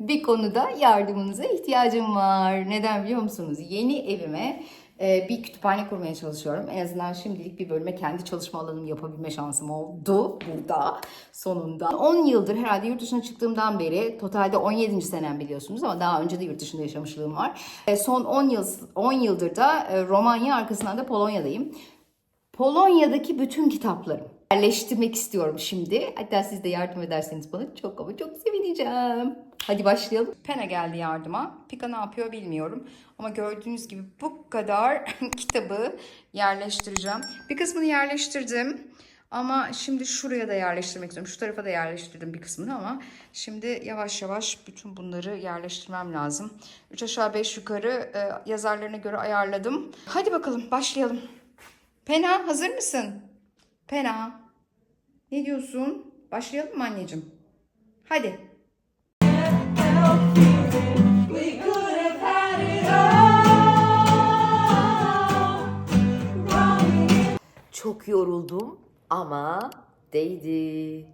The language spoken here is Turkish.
bir konuda yardımınıza ihtiyacım var. Neden biliyor musunuz? Yeni evime e, bir kütüphane kurmaya çalışıyorum. En azından şimdilik bir bölüme kendi çalışma alanımı yapabilme şansım oldu burada sonunda. 10 yıldır herhalde yurt dışına çıktığımdan beri totalde 17. senem biliyorsunuz ama daha önce de yurt dışında yaşamışlığım var. E, son 10 yıl 10 yıldır da e, Romanya arkasından da Polonya'dayım. Polonya'daki bütün kitaplarım yerleştirmek istiyorum şimdi. Hatta siz de yardım ederseniz bana çok ama çok sevineceğim. Hadi başlayalım. Pena geldi yardıma. Pika ne yapıyor bilmiyorum. Ama gördüğünüz gibi bu kadar kitabı yerleştireceğim. Bir kısmını yerleştirdim. Ama şimdi şuraya da yerleştirmek istiyorum. Şu tarafa da yerleştirdim bir kısmını ama şimdi yavaş yavaş bütün bunları yerleştirmem lazım. 3 aşağı 5 yukarı e, yazarlarına göre ayarladım. Hadi bakalım başlayalım. Pena hazır mısın? Pena. Ne diyorsun? Başlayalım mı anneciğim? Hadi. Çok yoruldum ama değdi.